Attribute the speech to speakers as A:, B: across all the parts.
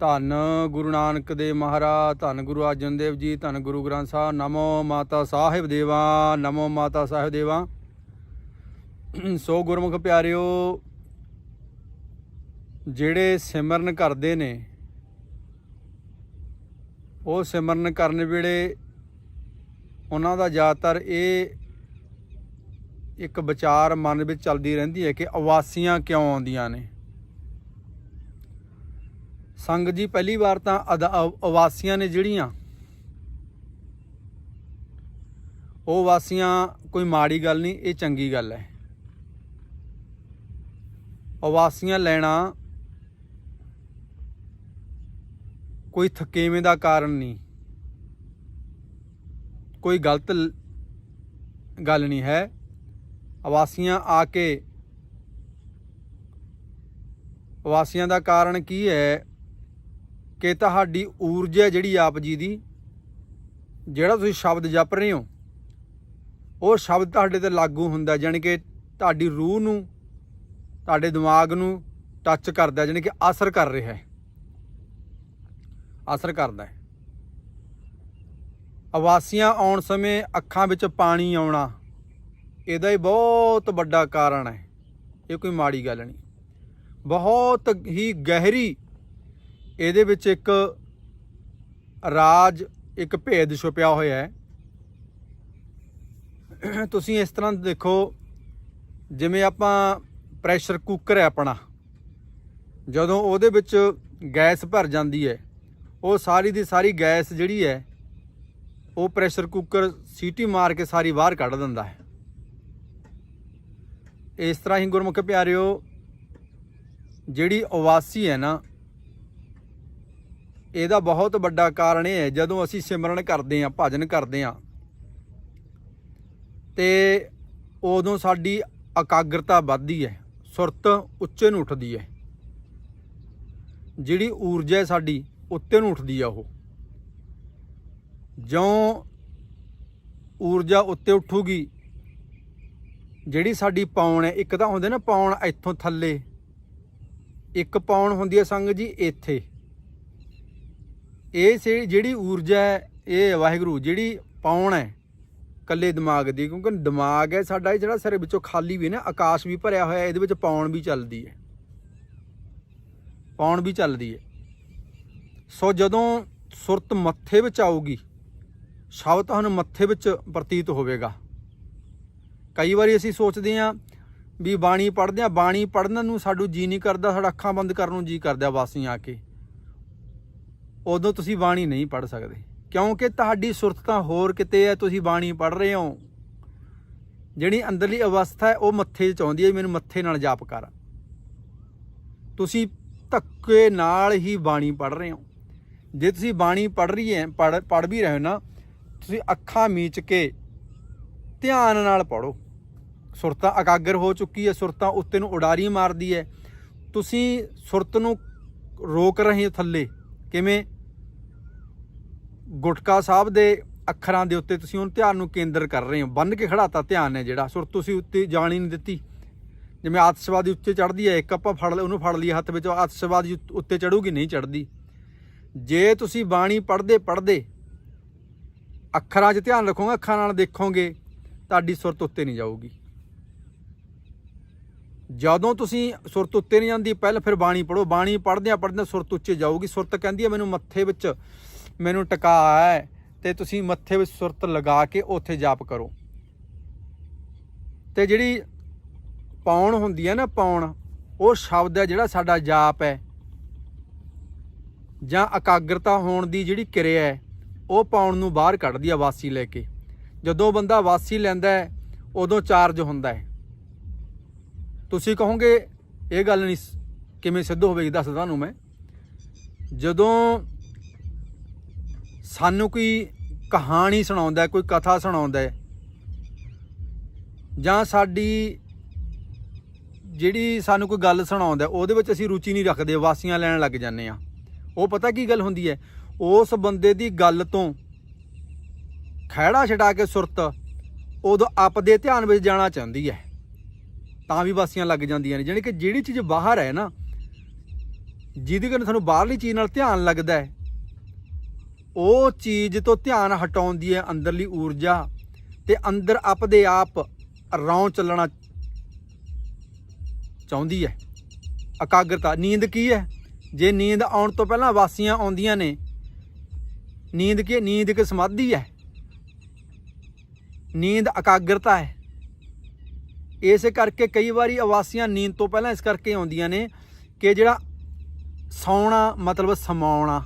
A: ਧੰਨ ਗੁਰੂ ਨਾਨਕ ਦੇਵ ਮਹਾਰਾਜ, ਧੰਨ ਗੁਰੂ ਅਰਜਨ ਦੇਵ ਜੀ, ਧੰਨ ਗੁਰੂ ਗ੍ਰੰਥ ਸਾਹਿਬ, ਨਮੋ ਮਾਤਾ ਸਾਹਿਬ ਦੇਵਾ, ਨਮੋ ਮਾਤਾ ਸਾਹਿਬ ਦੇਵਾ। ਸੋ ਗੁਰਮੁਖ ਪਿਆਰਿਓ, ਜਿਹੜੇ ਸਿਮਰਨ ਕਰਦੇ ਨੇ, ਉਹ ਸਿਮਰਨ ਕਰਨ ਵੇਲੇ ਉਹਨਾਂ ਦਾ ਜ਼ਿਆਦਾਤਰ ਇਹ ਇੱਕ ਵਿਚਾਰ ਮਨ ਵਿੱਚ ਚੱਲਦੀ ਰਹਿੰਦੀ ਹੈ ਕਿ ਅਵਾਸੀਆਂ ਕਿਉਂ ਆਉਂਦੀਆਂ ਨੇ? ਸੰਗਤ ਜੀ ਪਹਿਲੀ ਵਾਰ ਤਾਂ ਅਦਾ- ਅ- ਨੇ ਜਿਹੜੀਆਂ, ਉਹ ਵਾਸੀਆਂ ਕੋਈ ਮਾੜੀ ਗੱਲ ਨਹੀਂ, ਇਹ ਚੰਗੀ ਗੱਲ ਹੈ। ਆਵਾਸੀਆਂ ਲੈਣਾ ਕੋਈ ਥਕੇਵੇਂ ਦਾ ਕਾਰਨ ਨਹੀਂ। ਕੋਈ ਗਲਤ ਗੱਲ ਨਹੀਂ ਹੈ। ਆਵਾਸੀਆਂ ਆ ਕੇ ਆਵਾਸੀਆਂ ਦਾ ਕਾਰਨ ਕੀ ਹੈ? ਕਿ ਤੁਹਾਡੀ ਊਰਜਾ ਜਿਹੜੀ ਆਪ ਜੀ ਦੀ, ਜਿਹੜਾ ਤੁਸੀਂ ਸ਼ਬਦ ਜਪ ਰਹੇ ਹੋ, ਉਹ ਸ਼ਬਦ ਤੁਹਾਡੇ ਤੇ ਲਾਗੂ ਹੁੰਦਾ, ਜਾਣੀ ਕਿ ਤੁਹਾਡੀ ਰੂਹ ਨੂੰ, ਤੁਹਾਡੇ ਦਿਮਾਗ ਨੂੰ ਟੱਚ ਕਰਦਾ, ਜਾਣੀ ਕਿ ਅਸਰ ਕਰ ਰਿਹਾ ਹੈ। ਅਸਰ ਕਰਦਾ ਹੈ। ਅਵਾਸੀਆਂ ਆਉਣ ਸਮੇਂ ਅੱਖਾਂ ਵਿੱਚ ਪਾਣੀ ਆਉਣਾ, ਇਹਦਾ ਹੀ ਬਹੁਤ ਵੱਡਾ ਕਾਰਨ ਹੈ। ਇਹ ਕੋਈ ਮਾੜੀ ਗੱਲ ਨਹੀਂ। ਬਹੁਤ ਹੀ ਗਹਿਰੀ ਇਹਦੇ ਵਿੱਚ ਇੱਕ ਰਾਜ, ਇੱਕ ਭੇਦ ਛੁਪਿਆ ਹੋਇਆ ਹੈ। ਤੁਸੀਂ ਇਸ ਤਰ੍ਹਾਂ ਦੇਖੋ, ਜਿਵੇਂ ਆਪਾਂ ਪ੍ਰੈਸ਼ਰ ਕੁੱਕਰ ਹੈ ਆਪਣਾ, ਜਦੋਂ ਉਹਦੇ ਵਿੱਚ ਗੈਸ ਭਰ ਜਾਂਦੀ ਹੈ, ਉਹ ਸਾਰੀ ਦੀ ਸਾਰੀ ਗੈਸ ਜਿਹੜੀ ਹੈ, ਉਹ ਪ੍ਰੈਸ਼ਰ ਕੁੱਕਰ ਸੀਟੀ ਮਾਰ ਕੇ ਸਾਰੀ ਬਾਹਰ ਕੱਢ ਦਿੰਦਾ ਹੈ। ਇਸ ਤਰ੍ਹਾਂ ਹੀ ਗੁਰਮੁਖ ਪਿਆਰਿਓ, ਜਿਹੜੀ ਉਵਾਸੀ ਹੈ ਨਾ ਇਹਦਾ ਬਹੁਤ ਵੱਡਾ ਕਾਰਨ ਇਹ ਹੈ, ਜਦੋਂ ਅਸੀਂ ਸਿਮਰਨ ਕਰਦੇ ਹਾਂ, ਭਜਨ ਕਰਦੇ ਹਾਂ, ਤੇ ਉਦੋਂ ਸਾਡੀ ਇਕਾਗਰਤਾ ਵੱਧਦੀ ਹੈ, ਸੁਰਤ ਉੱਚੇ ਨੂੰ ਉੱਠਦੀ ਹੈ। ਜਿਹੜੀ ਊਰਜਾ ਹੈ ਸਾਡੀ, ਉੱਤੇ ਨੂੰ ਉੱਠਦੀ ਆ ਉਹ। ਜਿਉਂ ਊਰਜਾ ਉੱਤੇ ਉੱਠੂਗੀ, ਜਿਹੜੀ ਸਾਡੀ ਪੌਣ ਹੈ, ਇੱਕ ਤਾਂ ਹੁੰਦੇ ਨਾ ਪੌਣ ਇੱਥੋਂ ਥੱਲੇ, ਇੱਕ ਪੌਣ ਹੁੰਦੀ ਹੈ ਸੰਗ ਜੀ ਇੱਥੇ। ਇਹ ਸੇ ਜਿਹੜੀ ਊਰਜਾ ਹੈ, ਇਹ ਵਾਹਿਗੁਰੂ ਜਿਹੜੀ ਪਾਉਣ ਹੈ ਕੱਲੇ ਦਿਮਾਗ ਦੀ, ਕਿਉਂਕਿ ਦਿਮਾਗ ਹੈ ਸਾਡਾ, ਇਹ ਜਿਹੜਾ ਸਿਰ ਵਿੱਚੋਂ ਖਾਲੀ ਵੀ ਨਾ, ਆਕਾਸ਼ ਵੀ ਭਰਿਆ ਹੋਇਆ, ਇਹਦੇ ਵਿੱਚ ਪਾਉਣ ਵੀ ਚੱਲਦੀ ਹੈ। ਪਾਉਣ ਵੀ ਚੱਲਦੀ ਹੈ। ਸੋ ਜਦੋਂ ਸੁਰਤ ਮੱਥੇ ਵਿੱਚ ਆਊਗੀ, ਸ਼ਬਦ ਤੁਹਾਨੂੰ ਮੱਥੇ ਵਿੱਚ ਪ੍ਰਤੀਤ ਹੋਵੇਗਾ। ਕਈ ਵਾਰੀ ਅਸੀਂ ਸੋਚਦੇ ਹਾਂ ਵੀ ਬਾਣੀ ਪੜ੍ਹਦੇ ਹਾਂ, ਬਾਣੀ ਪੜ੍ਹਨ ਨੂੰ ਸਾਡੂ ਜੀ ਨਹੀਂ ਕਰਦਾ, ਸਾਡਾ ਅੱਖਾਂ ਬੰਦ ਕਰਨ ਨੂੰ ਜੀ ਕਰਦਾ, ਵਾਸੀਆਂ ਆ ਕੇ। ਉਦੋਂ ਤੁਸੀਂ ਬਾਣੀ ਨਹੀਂ ਪੜ੍ਹ ਸਕਦੇ। ਕਿਉਂਕਿ ਤੁਹਾਡੀ ਸੁਰਤ ਤਾਂ ਹੋਰ ਕਿਤੇ ਹੈ, ਤੁਸੀਂ ਬਾਣੀ ਪੜ੍ਹ ਰਹੇ ਹੋ। ਜਿਹੜੀ ਅੰਦਰਲੀ ਅਵਸਥਾ ਹੈ, ਉਹ ਮੱਥੇ 'ਚ ਆਉਂਦੀ ਹੈ ਮੈਨੂੰ ਮੱਥੇ ਨਾਲ ਜਾਪ ਕਰ। ਤੁਸੀਂ ਧੱਕੇ ਨਾਲ ਹੀ ਬਾਣੀ ਪੜ੍ਹ ਰਹੇ ਹੋ। ਜੇ ਤੁਸੀਂ ਬਾਣੀ ਪੜ੍ਹ ਰਹੀ ਹੈ, ਪੜ੍ਹ ਪੜ੍ਹ ਵੀ ਰਹੇ ਹੋ ਨਾ, ਤੁਸੀਂ ਅੱਖਾਂ ਮੀਚ ਕੇ ਧਿਆਨ ਨਾਲ ਪੜੋ ਸੁਰਤਾਂ ਇਕਾਗਰ ਹੋ ਚੁੱਕੀ ਹੈ, ਸੁਰਤਾਂ ਉੱਤੇ ਨੂੰ ਉਡਾਰੀ ਮਾਰਦੀ ਹੈ। ਤੁਸੀਂ ਸੁਰਤ ਨੂੰ ਰੋਕ ਰਹੇ ਹੋ ਥੱਲੇ। ਕਿਵੇਂ? ਗੁਟਕਾ ਸਾਹਿਬ ਦੇ ਅੱਖਰਾਂ ਦੇ ਉੱਤੇ ਤੁਸੀਂ ਉਹਨ ਧਿਆਨ ਨੂੰ ਕੇਂਦਰ ਕਰ ਰਹੇ ਹੋ। ਬੰਨ ਕੇ ਖੜਾਤਾ ਧਿਆਨ ਹੈ ਜਿਹੜਾ। ਸੁਰਤ ਤੁਸੀਂ ਉੱਤੇ ਜਾਣ ਹੀ ਨਹੀਂ ਦਿੱਤੀ। ਜਿਵੇਂ ਆਤਸ਼ਵਾਦੀ ਉੱਤੇ ਚੜਦੀ ਹੈ, ਇੱਕ ਆਪਾਂ ਫੜ ਲ ਉਹਨੂੰ ਫੜ ਲਈ ਹੱਥ ਵਿੱਚ ਆਤਿਸ਼ਵਾਦੀ ਉੱਤੇ ਚੜੂਗੀ ਨਹੀਂ ਚੜਦੀ ਜੇ ਤੁਸੀਂ ਬਾਣੀ ਪੜ੍ਹਦੇ ਪੜ੍ਹਦੇ, ਅੱਖਰਾਂ 'ਚ ਧਿਆਨ ਰੱਖੋਗੇ, ਅੱਖਾਂ ਨਾਲ ਦੇਖੋਗੇ, ਤੁਹਾਡੀ ਸੁਰਤ ਉੱਤੇ ਨਹੀਂ ਜਾਊਗੀ। ਜਦੋਂ ਤੁਸੀਂ ਸੁਰਤ ਉੱਤੇ ਨਹੀਂ ਜਾਂਦੀ, ਪਹਿਲਾਂ ਫਿਰ ਬਾਣੀ ਪੜੋ ਬਾਣੀ ਪੜ੍ਹਦਿਆਂ ਪੜ੍ਹਦਿਆਂ ਸੁਰਤ ਉੱਚੇ ਜਾਊਗੀ। ਸੁਰਤ ਕਹਿੰਦੀ ਹੈ, ਮੈਨੂੰ ਮੱਥੇ ਵਿੱਚ ਮੈਨੂੰ ਟਿਕਾ ਹੈ ਤੇ ਤੁਸੀਂ ਮੱਥੇ ਵਿੱਚ ਸੁਰਤ ਲਗਾ ਕੇ ਉੱਥੇ ਜਾਪ ਕਰੋ। ਤੇ ਜਿਹੜੀ ਪੌਣ ਹੁੰਦੀ ਹੈ ਨਾ, ਪੌਣ, ਉਹ ਸ਼ਬਦ ਹੈ ਜਿਹੜਾ ਸਾਡਾ ਜਾਪ ਹੈ। ਜਾਂ ਇਕਾਗਰਤਾ ਹੋਣ ਦੀ ਜਿਹੜੀ ਕਿਰਿਆ ਹੈ, ਉਹ ਪੌਣ ਨੂੰ ਬਾਹਰ ਕੱਢਦੀ ਆ ਵਾਸੀ ਲੈ ਕੇ। ਜਦੋਂ ਬੰਦਾ ਵਾਸੀ ਲੈਂਦਾ ਹੈ, ਉਦੋਂ ਚਾਰਜ ਹੁੰਦਾ ਹੈ। ਤੁਸੀਂ ਕਹੋਗੇ, ਇਹ ਗੱਲ ਨਹੀਂ ਸ- ਕਿਵੇਂ ਸਿੱਧ ਹੋਵੇਗੀ ਦੱਸ ਤੁਹਾਨੂੰ ਮੈਂ। ਜਦੋਂ ਸਾਨੂੰ ਕੋਈ ਕਹਾਣੀ ਸੁਣਾਉਂਦਾ, ਕੋਈ ਕਥਾ ਸੁਣਾਉਂਦਾ ਜਾਂ ਸਾਡੀ ਜਿਹੜੀ ਸਾਨੂੰ ਕੋਈ ਗੱਲ ਸੁਣਾਉਂਦਾ, ਉਹਦੇ ਵਿੱਚ ਅਸੀਂ ਰੁਚੀ ਨਹੀਂ ਰੱਖਦੇ, ਵਾਸੀਆਂ ਲੈਣ ਲੱਗ ਜਾਂਦੇ ਆ ਉਹ ਪਤਾ ਕੀ ਗੱਲ ਹੁੰਦੀ ਹੈ? ਉਸ ਬੰਦੇ ਦੀ ਗੱਲ ਤੋਂ ਖਹਿੜਾ ਛਡਾ ਕੇ ਸੁਰਤ ਉਦੋਂ ਆਪਦੇ ਧਿਆਨ ਵਿੱਚ ਜਾਣਾ ਚਾਹੁੰਦੀ ਹੈ। ਤਾਂ ਵੀ ਵਾਸੀਆਂ ਲੱਗ ਜਾਂਦੀਆਂ ਨੇ। ਜਾਣੀ ਕਿ ਜਿਹੜੀ ਚੀਜ਼ ਬਾਹਰ ਹੈ ਨਾ, ਜਿਹਦੇ ਕਾਰਨ ਤੁਹਾਨੂੰ ਬਾਹਰਲੀ ਚੀਜ਼ ਨਾਲ ਧਿਆਨ ਲੱਗਦਾ ਹੈ, ਉਹ ਚੀਜ਼ ਤੋਂ ਧਿਆਨ ਹਟਾਉਂਦੀ ਹੈ ਅੰਦਰਲੀ ਊਰਜਾ ਤੇ ਅੰਦਰ ਆਪਦੇ ਆਪ ਰੌਂ ਚੱਲਣਾ ਚਾਹੁੰਦੀ ਹੈ। ਇਕਾਗਰਤਾ, ਨੀਂਦ ਕੀ ਹੈ? ਜੇ ਨੀਂਦ ਆਉਣ ਤੋਂ ਪਹਿਲਾਂ ਵਾਸੀਆਂ ਆਉਂਦੀਆਂ ਨੇ, ਨੀਂਦ ਕੀ ਨੀਂਦ ਇੱਕ ਸਮਾਧੀ ਹੈ। ਨੀਂਦ ਇਕਾਗਰਤਾ ਹੈ। ਇਸੇ ਕਰਕੇ ਕਈ ਵਾਰੀ ਆਵਾਸੀਆਂ ਨੀਂਦ ਤੋਂ ਪਹਿਲਾਂ ਇਸ ਕਰਕੇ ਆਉਂਦੀਆਂ ਨੇ ਕਿ ਜਿਹੜਾ ਸੌਣਾ ਮਤਲਬ ਸਮਾਉਣਾ।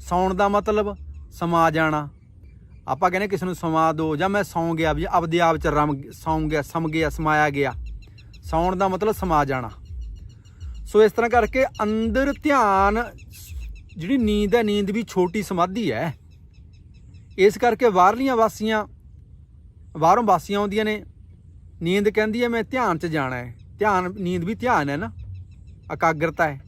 A: ਸੌਣ ਦਾ ਮਤਲਬ ਸਮਾ ਜਾਣਾ। ਆਪਾਂ ਕਹਿੰਦੇ ਕਿਸੇ ਨੂੰ ਸਮਾ ਦੋ ਜਾਂ ਮੈਂ ਸੌਂ ਗਿਆ ਵੀ ਆਪਦੇ ਆਪ ਚ ਰਮ ਸੌਂ ਗਿਆ, ਸਮ ਗਿਆ, ਸਮਾਇਆ ਗਿਆ। ਸੌਣ ਦਾ ਮਤਲਬ ਸਮਾ ਜਾਣਾ। ਸੋ ਇਸ ਤਰ੍ਹਾਂ ਕਰਕੇ ਅੰਦਰ ਧਿਆਨ ਜਿਹੜੀ ਨੀਂਦ ਹੈ, ਨੀਂਦ ਵੀ ਛੋਟੀ ਸਮਾਧੀ ਹੈ। ਇਸ ਕਰਕੇ ਬਾਹਰਲੀਆਂ ਵਾਸੀਆਂ, ਬਾਹਰੋਂ ਵਾਸੀਆਂ ਆਉਂਦੀਆਂ ਨੇ। ਨੀਂਦ ਕਹਿੰਦੀ ਹੈ ਮੈਂ ਧਿਆਨ 'ਚ ਜਾਣਾ ਹੈ। ਧਿਆਨ, ਨੀਂਦ ਵੀ ਧਿਆਨ ਹੈ ਨਾ। ਇਕਾਗਰਤਾ ਹੈ।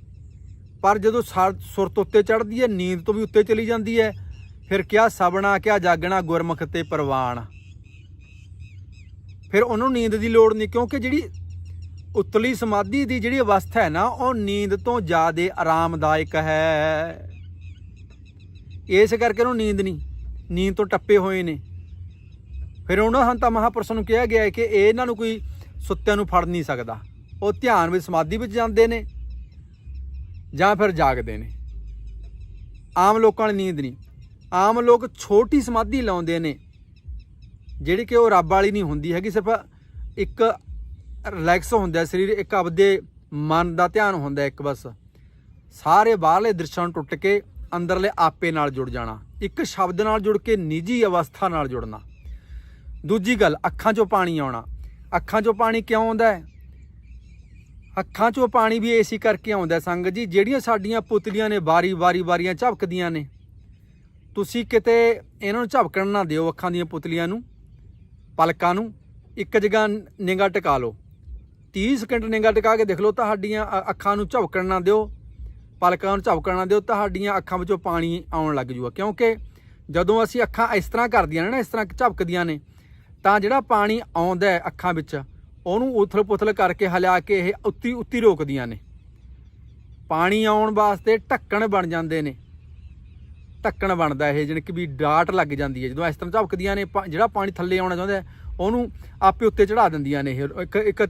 A: ਪਰ ਜਦੋਂ ਸੁਰਤ ਉੱਤੇ ਚੜ੍ਹਦੀ ਹੈ, ਨੀਂਦ ਤੋਂ ਵੀ ਉੱਤੇ ਚਲੀ ਜਾਂਦੀ ਹੈ, ਫਿਰ ਕਿਆ ਸਬਣਾ ਕਿਆ ਜਾਗਣਾ, ਗੁਰਮੁਖ ਤੇ ਪ੍ਰਵਾਨ ਫਿਰ ਉਹਨੂੰ ਨੀਂਦ ਦੀ ਲੋੜ ਨਹੀਂ, ਕਿਉਂਕਿ ਜਿਹੜੀ ਉਤਲੀ ਸਮਾਧੀ ਦੀ ਜਿਹੜੀ ਅਵਸਥਾ ਹੈ ਨਾ, ਉਹ ਨੀਂਦ ਤੋਂ ਜ਼ਿਆਦਾ ਆਰਾਮਦਾਇਕ ਹੈ। ਇਸ ਕਰਕੇ ਉਹਨੂੰ ਨੀਂਦ ਨਹੀਂ। ਨੀਂਦ ਤੋਂ ਟੱਪੇ ਹੋਏ ਨੇ। ਫਿਰ ਉਹਨਾਂ ਹੰਤਾ ਮਹਾਪੁਰਸ਼ਾਂ ਨੂੰ ਕਿਹਾ ਗਿਆ ਹੈ ਕਿ ਇਹ ਇਹਨਾਂ ਨੂੰ ਕੋਈ ਸੁੱਤਿਆਂ ਨੂੰ ਫੜ ਨਹੀਂ ਸਕਦਾ। ਉਹ ਧਿਆਨ ਵਿੱਚ ਸਮਾਧੀ ਵਿੱਚ ਜਾਂਦੇ ਨੇ ਜਾਂ ਫਿਰ ਜਾਗਦੇ ਨੇ। ਆਮ ਲੋਕਾਂ ਲਈ ਨੀਂਦ ਨਹੀਂ। ਆਮ ਲੋਕ ਛੋਟੀ ਸਮਾਧੀ ਲਾਉਂਦੇ ਨੇ, ਜਿਹੜੀ ਕਿ ਉਹ ਰੱਬ ਵਾਲੀ ਨਹੀਂ ਹੁੰਦੀ ਹੈਗੀ, ਸਿਰਫ ਇੱਕ ਰਿਲੈਕਸ ਹੁੰਦਾ ਸਰੀਰ ਇੱਕ ਆਪਦੇ ਮਨ ਦਾ ਧਿਆਨ ਹੁੰਦਾ ਇੱਕ ਬਸ। ਸਾਰੇ ਬਾਹਰਲੇ ਦ੍ਰਿਸ਼ਾਂ ਨੂੰ ਟੁੱਟ ਕੇ ਅੰਦਰਲੇ ਆਪੇ ਨਾਲ ਜੁੜ ਜਾਣਾ, ਇੱਕ ਸ਼ਬਦ ਨਾਲ ਜੁੜ ਕੇ ਨਿੱਜੀ ਅਵਸਥਾ ਨਾਲ ਜੁੜਨਾ। ਦੂਜੀ ਗੱਲ, ਅੱਖਾਂ 'ਚੋਂ ਪਾਣੀ ਆਉਣਾ। ਅੱਖਾਂ 'ਚੋਂ ਪਾਣੀ ਕਿਉਂ ਆਉਂਦਾ ਹੈ? ਅੱਖਾਂ 'ਚੋਂ ਪਾਣੀ ਵੀ ਏਸੀ ਕਰਕੇ ਆਉਂਦਾ ਹੈ ਸੰਗਤ ਜੀ, ਜਿਹੜੀਆਂ ਸਾਡੀਆਂ ਪੁਤਲੀਆਂ ਨੇ ਵਾਰੀ ਵਾਰੀ ਵਾਰੀਆਂ ਝਪਕਦੀਆਂ ਨੇ। ਤੁਸੀਂ ਕਿਤੇ ਇਹਨਾਂ ਨੂੰ ਝਪਕਣ ਨਾ ਦਿਓ ਅੱਖਾਂ ਦੀਆਂ ਪੁਤਲੀਆਂ ਨੂੰ, ਪਲਕਾਂ ਨੂੰ, ਇੱਕ ਜਗ੍ਹਾ ਨਿਗਾਹ ਟਿਕਾ ਲਓ। 30 ਸਕਿੰਟ ਨਿਗਾਹ ਟਿਕਾ ਕੇ ਦੇਖ ਲਓ, ਤੁਹਾਡੀਆਂ ਅ- ਅੱਖਾਂ ਨੂੰ ਝਪਕਣ ਨਾ ਦਿਓ, ਪਲਕਾਂ ਨੂੰ ਝਪਕਣ ਨਾ ਦਿਓ, ਤੁਹਾਡੀਆਂ ਅੱਖਾਂ ਵਿੱਚੋਂ ਪਾਣੀ ਆਉਣ ਲੱਗ ਜੂਗਾ। ਕਿਉਂਕਿ ਜਦੋਂ ਅਸੀਂ ਅੱਖਾਂ ਇਸ ਤਰ੍ਹਾਂ ਕਰਦੀਆਂ ਨੇ ਨਾ, ਇਸ ਤਰ੍ਹਾਂ ਝਪਕਦੀਆਂ ਨੇ ਤਾਂ ਜਿਹੜਾ ਪਾਣੀ ਆਉਂਦਾ ਅੱਖਾਂ ਵਿੱਚ, ਉਹਨੂੰ ਉਥਲ-ਪੁਥਲ ਕਰਕੇ ਹਿਲਾ ਕੇ ਇਹ ਉੱਤੀ ਉੱਤੀ ਰੋਕਦੀਆਂ ਨੇ। ਪਾਣੀ ਆਉਣ ਵਾਸਤੇ ਢੱਕਣ ਬਣ ਜਾਂਦੇ ਨੇ। ਢੱਕਣ ਬਣਦਾ ਇਹ, ਜਾਣੀ ਕਿ ਵੀ ਡਾਟ ਲੱਗ ਜਾਂਦੀ ਹੈ। ਜਦੋਂ ਇਸ ਤਰ੍ਹਾਂ ਝਪਕਦੀਆਂ ਨੇ, ਪਾ- ਜਿਹੜਾ ਪਾਣੀ ਥੱਲੇ ਆਉਣਾ ਚਾਹੁੰਦਾ ਉਹਨੂੰ ਆਪੇ ਉੱਤੇ ਚੜਾ ਦਿੰਦੀਆਂ ਨੇ ਇਹ। ਇੱਕ ਇੱਕ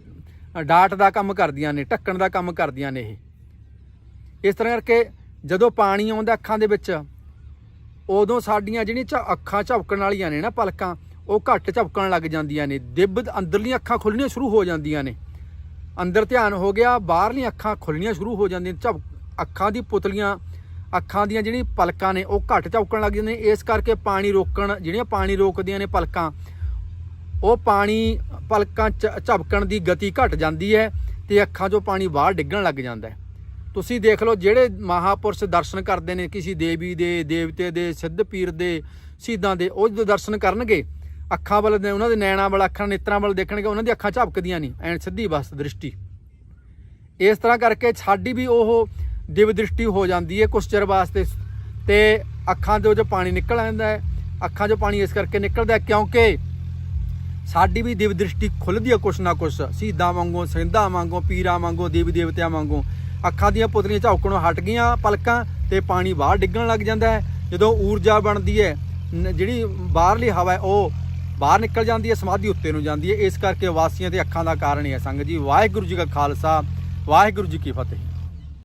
A: ਡਾਟ ਦਾ ਕੰਮ ਕਰਦੀਆਂ ਨੇ, ਢੱਕਣ ਦਾ ਕੰਮ ਕਰਦੀਆਂ ਨੇ ਇਹ। ਇਸ ਤਰ੍ਹਾਂ ਕਰਕੇ ਜਦੋਂ ਪਾਣੀ ਆਉਂਦਾ ਅੱਖਾਂ ਦੇ ਵਿੱਚ, ਉਦੋਂ ਸਾਡੀਆਂ ਜਿਹੜੀਆਂ ਝ- ਅੱਖਾਂ ਝਪਕਣ ਵਾਲੀਆਂ ਨੇ ਨਾ ਪਲਕਾਂ ਉਹ ਘੱਟ ਝਪਕਣ ਲੱਗ ਜਾਂਦੀਆਂ ਨੇ। ਦਿਬ ਅੰਦਰਲੀਆਂ ਅੱਖਾਂ ਖੁੱਲਣੀਆਂ ਸ਼ੁਰੂ ਹੋ ਜਾਂਦੀਆਂ ਨੇ। ਅੰਦਰ ਧਿਆਨ ਹੋ ਗਿਆ, ਬਾਹਰਲੀਆਂ ਅੱਖਾਂ ਖੁੱਲਣੀਆਂ ਸ਼ੁਰੂ ਹੋ ਜਾਂਦੀਆਂ ਝਪ, ਅੱਖਾਂ ਦੀ ਪੁਤਲੀਆਂ, ਅੱਖਾਂ ਦੀਆਂ ਜਿਹੜੀਆਂ ਪਲਕਾਂ ਨੇ, ਉਹ ਘੱਟ ਝਪਕਣ ਲੱਗ ਜਾਂਦੀਆਂ ਨੇ। ਇਸ ਕਰਕੇ ਪਾਣੀ ਰੋਕਣ, ਜਿਹੜੀਆਂ ਪਾਣੀ ਰੋਕਦੀਆਂ ਨੇ ਪਲਕਾਂ, ਉਹ ਪਾਣੀ ਪਲਕਾਂ ਚ ਝਪਕਣ ਦੀ ਗਤੀ ਘਟ ਜਾਂਦੀ ਹੈ ਤੇ ਅੱਖਾਂ 'ਚੋਂ ਪਾਣੀ ਬਾਹਰ ਡਿੱਗਣ ਲੱਗ ਜਾਂਦਾ ਹੈ। ਤੁਸੀਂ ਦੇਖ ਲਓ, ਜਿਹੜੇ ਮਹਾਪੁਰਸ਼ ਦਰਸ਼ਨ ਕਰਦੇ ਨੇ, ਕਿਸੇ ਦੇਵੀ ਦੇ, ਦੇਵਤੇ ਦੇ, ਸਿੱਧ ਪੀਰ ਦੇ, ਸ਼ਹੀਦਾਂ ਦੇ, ਉਹ ਜਦੋਂ ਦਰਸ਼ਨ ਕਰਨਗੇ ਅੱਖਾਂ ਵੱਲ ਦੇ- ਉਹਨਾਂ ਦੇ ਨੈਣਾਂ ਵੱਲ, ਅੱਖਾਂ ਨੇਤਰਾਂ ਵੱਲ ਦੇਖਣਗੇ, ਉਹਨਾਂ ਦੀ ਅੱਖਾਂ ਝਪਕਦੀਆਂ ਨਹੀਂ, ਐਨ ਸਿੱਧੀ ਬਸ ਦ੍ਰਿਸ਼ਟੀ। ਇਸ ਤਰ੍ਹਾਂ ਕਰਕੇ ਸਾਡੀ ਵੀ ਉਹ ਦਿਵ ਦ੍ਰਿਸ਼ਟੀ ਹੋ ਜਾਂਦੀ ਹੈ ਕੁਛ ਚਿਰ ਵਾਸਤੇ। ਤੇ ਅੱਖਾਂ ਦੇ ਵਿੱਚੋਂ ਪਾਣੀ ਨਿਕਲ ਆਉਂਦਾ ਹੈ। ਅੱਖਾਂ 'ਚੋਂ ਪਾਣੀ ਇਸ ਕਰਕੇ ਨਿਕਲਦਾ ਕਿਉਂਕਿ ਸਾਡੀ ਵੀ ਦਿਵ ਦ੍ਰਿਸ਼ਟੀ ਖੁੱਲਦੀ ਹੈ ਕੁਛ ਨਾ ਕੁਛ। ਸ਼ਹੀਦਾਂ ਵਾਂਗੋ ਸਿੰਧਾਂ ਵਾਂਗੋ, ਪੀਰਾਂ ਵਾਂਗੋ ਦੇਵੀ ਦੇਵਤਿਆਂ ਵਾਂਗੋ। ਅੱਖਾਂ ਦੀਆਂ ਪੁਤਲੀਆਂ ਝਾਕਣੋਂ ਹਟ ਗਈਆਂ ਪਲਕਾਂ ਤੇ ਪਾਣੀ ਬਾਹਰ ਡਿੱਗਣ ਲੱਗ ਜਾਂਦਾ ਹੈ। ਜਦੋਂ ਊਰਜਾ ਬਣਦੀ ਹੈ ਜਿਹੜੀ ਬਾਹਰਲੀ ਹਵਾ ਹੈ, ਉਹ ਬਾਹਰ ਨਿਕਲ ਜਾਂਦੀ ਹੈ, ਸਮਾਧੀ ਉੱਤੇ ਨੂੰ ਜਾਂਦੀ ਹੈ। ਇਸ ਕਰਕੇ ਵਾਸੀਆਂ ਦੇ ਅੱਖਾਂ ਦਾ ਕਾਰਨ ਹੀ ਹੈ। ਸੰਗਤ ਜੀ, ਵਾਹਿਗੁਰੂ ਜੀ ਕਾ ਖਾਲਸਾ, ਵਾਹਿਗੁਰੂ ਜੀ ਕੀ ਫਤਿਹ।